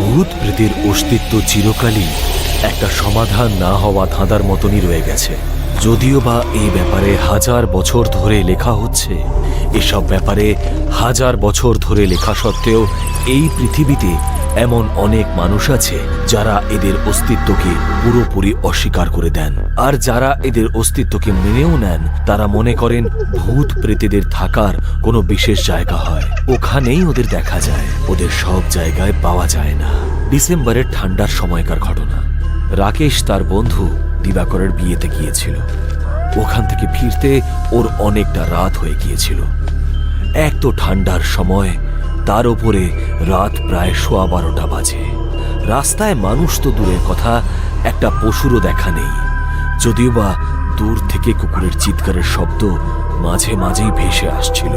ভূত প্রেতের অস্তিত্ব চিরকালই একটা সমাধান না হওয়া ধাঁধার মতনই রয়ে গেছে। যদিও বা এই ব্যাপারে হাজার বছর ধরে লেখা হচ্ছে এসব ব্যাপারে হাজার বছর ধরে লেখা সত্ত্বেও এই পৃথিবীতে এমন অনেক মানুষ আছে যারা এদের অস্তিত্বকে পুরোপুরি অস্বীকার করে দেন। আর যারা এদের অস্তিত্বকে মেনেও নেন, তারা মনে করেন ভূত প্রেতেদের থাকার কোনো বিশেষ জায়গা হয়। ওখানেই ওদের দেখা যায়, ওদের সব জায়গায় পাওয়া যায় না। ডিসেম্বরের ঠান্ডার সময়কার ঘটনা। রাকেশ তার বন্ধু দিবাকরের বিয়েতে গিয়েছিল। ওখান থেকে ফিরতে ওর অনেকটা রাত হয়ে গিয়েছিল। এক তো ঠান্ডার সময় তার ওপরে রাত প্রায় সোয়া বারোটা বাজে। রাস্তায় মানুষ তো দূরের কথা, একটা পশুরও দেখা নেই। যদিও বা দূর থেকে কুকুরের চিৎকারের শব্দ মাঝে মাঝেই ভেসে আসছিল।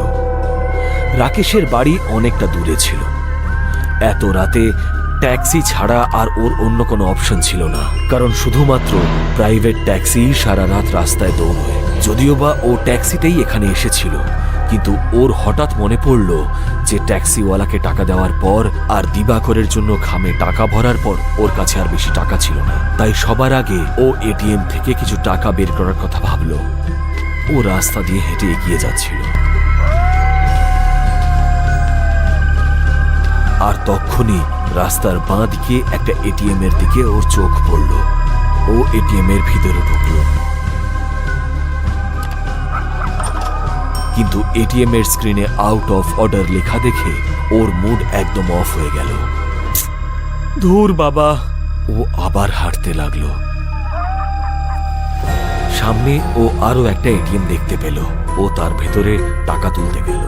রাকেশের বাড়ি অনেকটা দূরে ছিল। এত রাতে ট্যাক্সি ছাড়া আর ওর অন্য কোনো অপশন ছিল না, কারণ শুধুমাত্র প্রাইভেট ট্যাক্সি সারা রাত রাস্তায় দৌড়য়। যদিও বা ও ট্যাক্সিতেই এখানে এসেছিল। কিন্তু ওর হঠাৎ মনে পড়ল যে ট্যাক্সিওয়ালাকে টাকা দেওয়ার পর আর দিবাকরের জন্য খামে টাকা ভরার পর ওর কাছে আর বেশি টাকা ছিল না। তাই সবার আগে ও এটিএম থেকে কিছু টাকা বের করার কথা ভাবলো। ও রাস্তা দিয়ে হেঁটে এগিয়ে যাচ্ছিল। আর তখনই রাস্তার বাঁ দিকে একটা এটিএম এর দিকে ওর চোখ পড়ল। ও এটিএম এর ভিতরে ঢুকলো। কিন্তু এটিএম এর স্ক্রিনে আউট অফ অর্ডার লেখা দেখে ওর মুড একদম অফ হয়ে গেল। ধুর বাবা, ও আবার হাঁটতে লাগল। সামনে ও আরও একটা এটিএম দেখতে পেল। ও তার ভেতরে টাকা তুলতে গেল।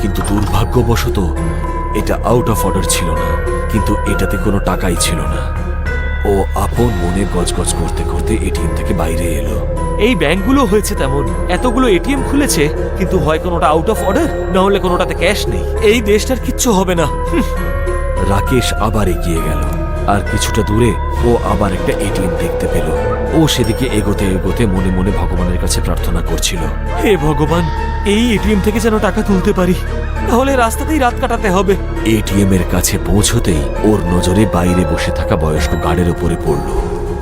কিন্তু দুর্ভাগ্যবশত এটা আউট অফ অর্ডার ছিল না, কিন্তু এটাতে কোনো টাকাই ছিল না। ও আপন মনে গজগজ করতে করতে এটিএম থেকে বাইরে এলো। এই ব্যাংকগুলো হয়েছে তেমন। এতগুলো এটিএম খুলেছে কিন্তু হয় কোনোটা আউট অফ অর্ডার না হলে কোনোটাতে ক্যাশ নেই। এই দেশটার কিচ্ছু হবে না। রাকেশ আবার এগিয়ে গেল। আর কিছুটা দূরে ও আবার একটা এটিএম দেখতে পেল। ও সেদিকে এগোতে এগোতে মনে মনে ভগবানের কাছে প্রার্থনা করছিল। হে ভগবান এই এটিএম থেকে যেন টাকা তুলতে পারি। তাহলে রাস্তাতেই রাত কাটাতে হবে। এটিএম এর কাছে পৌঁছতেই ওর নজরে বাইরে বসে থাকা বয়স্ক গার্ডের উপরে পড়ল।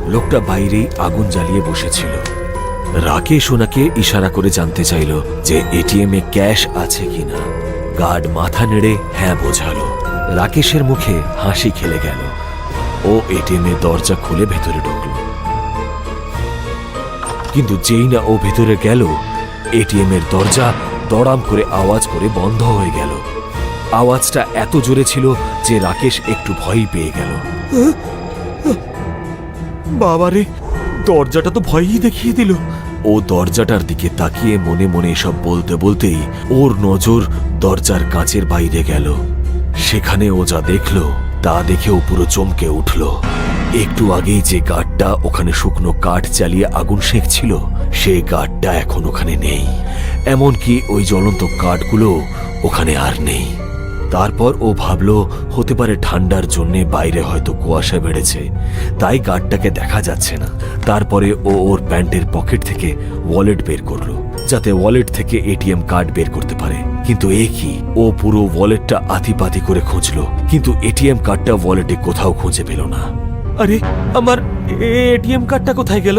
লোকটা বাইরেই আগুন জ্বালিয়ে বসেছিল। রাকেশ ওনাকে ইশারা করে জানতে চাইল যে এটিএম এ ক্যাশ আছে কিনা। গার্ড মাথা নেড়ে হ্যাঁ বোঝালো। রাকেশের মুখে হাসি খেলে গেল। ও এটিএম দরজা খুলে ভেতরে ঢুকলো। কিন্তু যেই না ও ভেতরে গেল এটিএম এর দরজা দড়াম করে আওয়াজ করে বন্ধ হয়ে গেল। আওয়াজটা এত জোরে ছিল যে রাকেশ একটু ভয়ই পেয়ে গেল। বাবারে, দরজাটা তো ভয়ই দেখিয়ে দিল। ও দরজাটার দিকে তাকিয়ে মনে মনে এসব বলতে বলতেই ওর নজর দরজার কাঁচের বাইরে গেল। সেখানে ও যা দেখল, তা দেখে ও পুরো চমকে উঠল। একটু আগেই যে গার্ডটা ওখানে শুকনো কাঠ চালিয়ে আগুন সেঁকছিল, সেই গার্ডটা এখন ওখানে নেই। এমনকি ওই জ্বলন্ত কাঠগুলো ওখানে আর নেই। তারপর ও ভাবল, হতে পারে ঠান্ডার জন্য বাইরে হয়তো কুয়াশা বেড়েছে। তাই গার্ডটাকে দেখা যাচ্ছে না। তারপরে ও ওর প্যান্টের পকেট থেকে ওয়ালেট বের করল, যাতে ওয়ালেট থেকে এটিএম কার্ড বের করতে পারে। কিন্তু এ কি? ও পুরো ওয়ালেটটা আতিপাতি করে খুঁজলো, কিন্তু এটিএম কার্ডটা ওয়ালেটে কোথাও খুঁজে পেল না। আরে, আমার এটিএম কার্ডটা কোথায় গেল?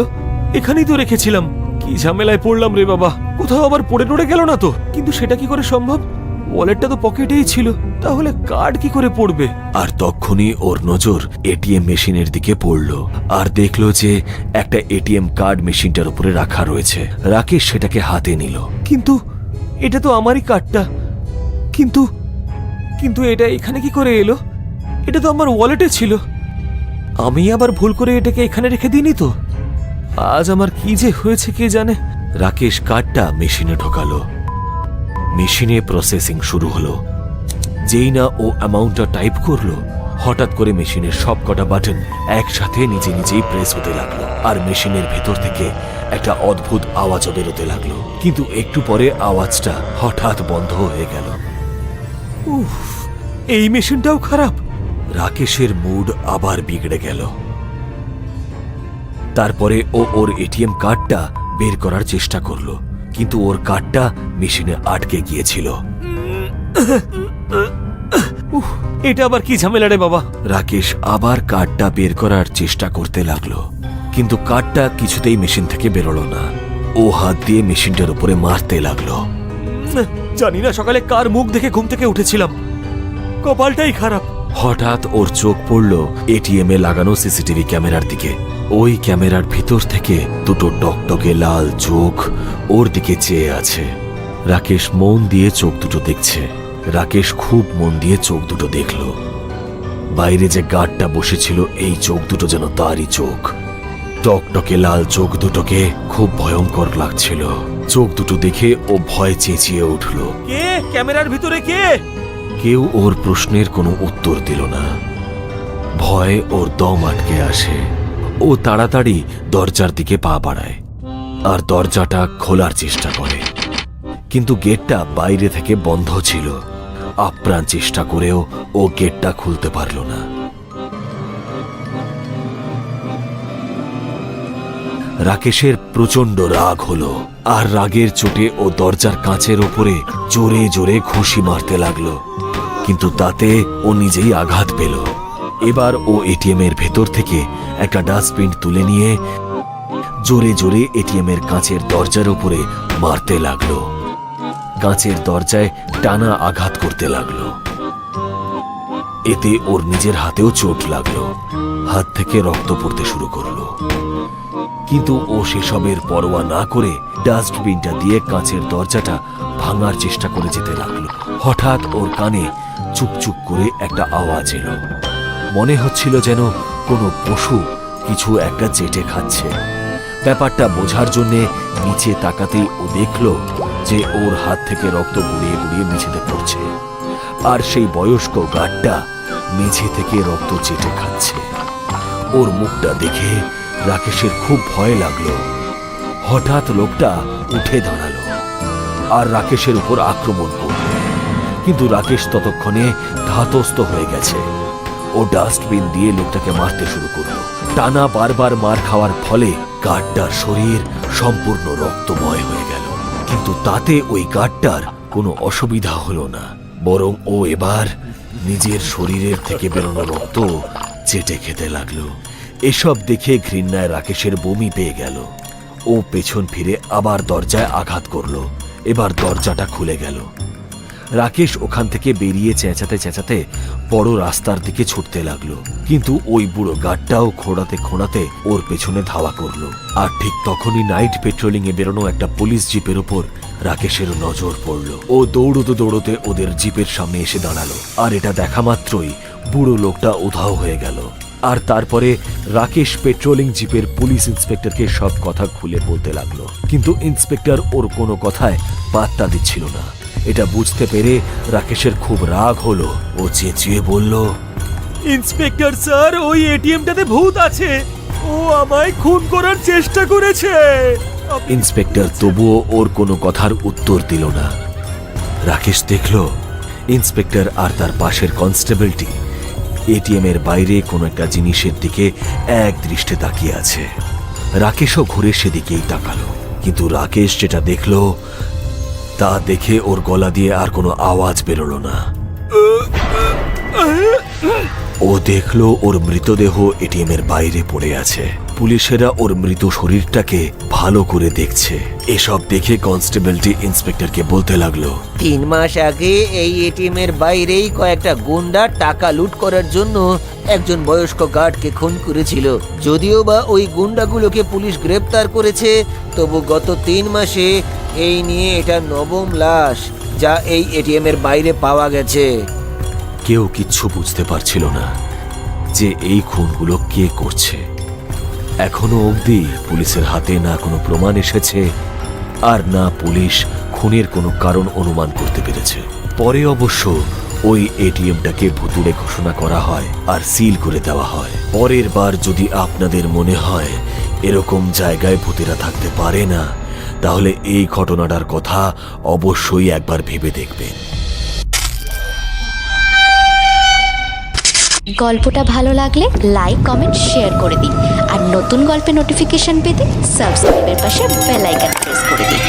এখানেই তো রেখেছিলাম। কি ঝামেলায় পড়লাম রে বাবা। কোথাও আবার পড়ে টড়ে গেল না তো? কিন্তু সেটা কি করে সম্ভব? ওয়ালেটটা তো পকেটেই ছিল তাহলে কার্ড কি করে পড়বে? আর তখনই ওর নজর এটিএম মেশিনের দিকে পড়ল আর দেখল যে একটা এটিএম কার্ড মেশিনটার উপরে রাখা রয়েছে। রাকেশ সেটাকে হাতে নিল। কিন্তু এটা তো আমারই কার্ডটা কিন্তু কিন্তু এটা এখানে কি করে এলো? এটা তো আমার ওয়ালেটে ছিল। আমি আবার ভুল করে এটাকে এখানে রেখে দিইনি তো? আজ আমার কি যে হয়েছে কে জানে? রাকেশ কার্ডটা মেশিনে ঢোকালো। মেশিনে প্রসেসিং শুরু হলো। যেই না ও অ্যামাউন্টটা টাইপ করল, হঠাৎ করে মেশিনের সব কটা বাটন একসাথে নিজে নিজেই প্রেস হতে লাগল আর মেশিনের ভেতর থেকে একটা অদ্ভুত আওয়াজও বেরোতে লাগল। কিন্তু একটু পরে আওয়াজটা হঠাৎ বন্ধ হয়ে গেল। উফ, এই মেশিনটাও খারাপ! রাকেশের মুড আবার বিগড়ে গেল। তারপরে ও ওর এটিএম কার্ডটা বের করার চেষ্টা করল। কিন্তু ওর কাঠটা মেশিনে আটকে গিয়েছিল। এটা আবার কি ঝামেলা রে বাবা? রাকেশ আবার কাঠটা বের করার চেষ্টা করতে লাগল। কিন্তু কাঠটা কিছুতেই মেশিন থেকে বেরোলো না। ও হাত দিয়ে মেশিনটার উপরে মারতে লাগল। জানি না সকালে কার মুখ দেখে ঘুম থেকে উঠেছিলাম। কপালটাই খারাপ। হঠাৎ ওর চোখ পড়ল এটিএম এ লাগানো সিসিটিভি ক্যামেরার দিকে। ওই ক্যামেরার ভিতর থেকে দুটো টকটকে লাল চোখ ওর দিকে চেয়ে আছে। রাকেশ মন দিয়ে চোখ দুটো দেখছে। রাকেশ খুব মন দিয়ে চোখ দুটো দেখল। বাইরে যে গার্ডটা বসেছিল, এই চোখ দুটো যেন তারই চোখ। টকটকে লাল চোখ দুটোকে খুব ভয়ঙ্কর লাগছিল। চোখ দুটো দেখে ও ভয় চেঁচিয়ে উঠল। কে? ক্যামেরার ভিতরে কে? কেউ ওর প্রশ্নের কোনো উত্তর দিল না। ভয়ে ওর দম আটকে আসে। ও তাড়াতাড়ি দরজার দিকে পা বাড়ায় আর দরজাটা খোলার চেষ্টা করে। কিন্তু গেটটা বাইরে থেকে বন্ধ ছিল। আপ্রাণ চেষ্টা করেও ও গেটটা খুলতে পারল না। রাকেশের প্রচণ্ড রাগ হলো আর রাগের চোটে ও দরজার কাঁচের ওপরে জোরে জোরে ঘুষি মারতে লাগল। কিন্তু তাতে ও নিজেই আঘাত পেল। এবার ও এটিএম এর ভেতর থেকে একটা ডাস্টবিন তুলে নিয়ে জোরে জোরে এটিএম এর কাঁচের দরজার উপরে মারতে লাগল। কাঁচের দরজায় টানা আঘাত করতে লাগল। এতে ওর নিজের হাতেও চোট লাগল। হাত থেকে রক্ত পড়তে শুরু করল। কিন্তু ও সেসবের পরোয়া না করে ডাস্টবিনটা দিয়ে কাঁচের দরজাটা ভাঙার চেষ্টা করে যেতে লাগল। হঠাৎ ওর কানে চুপচুপ করে একটা আওয়াজ এলো। মনে হচ্ছিল যেন কোনো পশু কিছু একটা চেটে খাচ্ছে। ব্যাপারটা বোঝার জন্যে নিচে তাকাতেই ও দেখল যে ওর হাত থেকে রক্ত গুড়িয়ে গুড়িয়ে মেঝেতে পড়ছে। আর সেই বয়স্ক গাঢ়টা মেঝে থেকে রক্ত চেটে খাচ্ছে। ওর মুখটা দেখে রাকেশের খুব ভয় লাগল। হঠাৎ লোকটা উঠে দাঁড়াল। আর রাকেশের উপর আক্রমণ কিন্তু রাকেশ ততক্ষণে ধাতস্থ হয়ে গেছে। ও ডাস্টবিন দিয়ে লোকটাকে মারতে শুরু করল। টানা বারবার মার খাওয়ার ফলে গার্ডটার শরীর সম্পূর্ণ রক্তময় হয়ে গেল। কিন্তু তাতে ওই গার্ডটার কোনো অসুবিধা হলো না। বরং ও এবার নিজের শরীরের থেকে বেরোনো রক্ত চেটে খেতে লাগল। এসব দেখে ঘৃণায় রাকেশের বমি পেয়ে গেল। ও পেছন ফিরে আবার দরজায় আঘাত করল। এবার দরজাটা খুলে গেল। রাকেশ ওখান থেকে বেরিয়ে চেঁচাতে চেঁচাতে বড় রাস্তার দিকে ছুটতে লাগল। কিন্তু ওই বুড়ো গার্ডটাও খোঁড়াতে খোঁড়াতে ওর পেছনে ধাওয়া করল। আর ঠিক তখনই নাইট পেট্রোলিং এ বেরোনো একটা পুলিশ জিপের ওপর রাকেশের নজর পড়ল। ও দৌড়তে দৌড়তে ওদের জিপের সামনে এসে দাঁড়াল। আর এটা দেখা মাত্রই বুড়ো লোকটা উধাও হয়ে গেল। আর তারপরে রাকেশ পেট্রোলিং জিপের পুলিশ ইন্সপেক্টরকে সব কথা খুলে বলতে লাগল। কিন্তু ইন্সপেক্টর ওর কোনো কথায় পাত্তা দিচ্ছিল না। এটা বুঝতে পেরে রাকেশের খুব রাগ হলো। ও চেঁচিয়ে বলল ইন্সপেক্টর স্যার ওই এটিএমটাতে ভূত আছে। ও আমায় খুন করার চেষ্টা করেছে। ইন্সপেক্টর তবুও ওর কোনো কথার উত্তর দিল না। রাকেশ দেখল ইন্সপেক্টর আর তার পাশের কনস্টেবলটি এটিএম এর বাইরে কোনো একটা জিনিসের দিকে এক দৃষ্টে তাকিয়ে আছে। রাকেশও ঘুরে সেদিকেই তাকালো। কিন্তু রাকেশ যেটা দেখল তা দেখে ওর গলা দিয়ে আর কোনো আওয়াজ বেরোলো না। ও দেখল ওর মৃতদেহ এটিএম এর বাইরে পড়ে আছে। পুলিশেরা ওর মৃত শরীরটাকে ভালো করে দেখছে। এসব দেখে কনস্টেবলটি ইন্সপেক্টরকে বলতে লাগল, তিন মাস আগে এই এটিএম এর বাইরেই কয়েকটা গুন্ডা টাকা লুট করার জন্য একজন বয়স্ক গার্ডকে খুন করেছিল। যদিও বা ওই গুন্ডাগুলোকে পুলিশ গ্রেপ্তার করেছে, তবু গত তিন মাসে এই নিয়ে এটা নবম লাশ যা এই এটিএম এর বাইরে পাওয়া গেছে। কেউ কিচ্ছু বুঝতে পারছিল না যে এই খুনগুলো কে করছে। এখনও অবধি পুলিশের হাতে না কোনো প্রমাণ এসেছে আর না পুলিশ খুনের কোনো কারণ অনুমান করতে পেরেছে। পরে অবশ্য ওই এটিএমটাকে ভুতুড়ে ঘোষণা করা হয় আর সিল করে দেওয়া হয়। পরের বার যদি আপনাদের মনে হয় এরকম জায়গায় ভূতেরা থাকতে পারে না তাহলে এই ঘটনাটার কথা অবশ্যই একবার ভেবে দেখবেন গল্পটা ভালো লাগলে লাইক, কমেন্ট, শেয়ার করে দিন। আর নতুন গল্পের নোটিফিকেশন পেতে সাবস্ক্রাইবের পাশে বেল আইকন প্রেস করে দিন।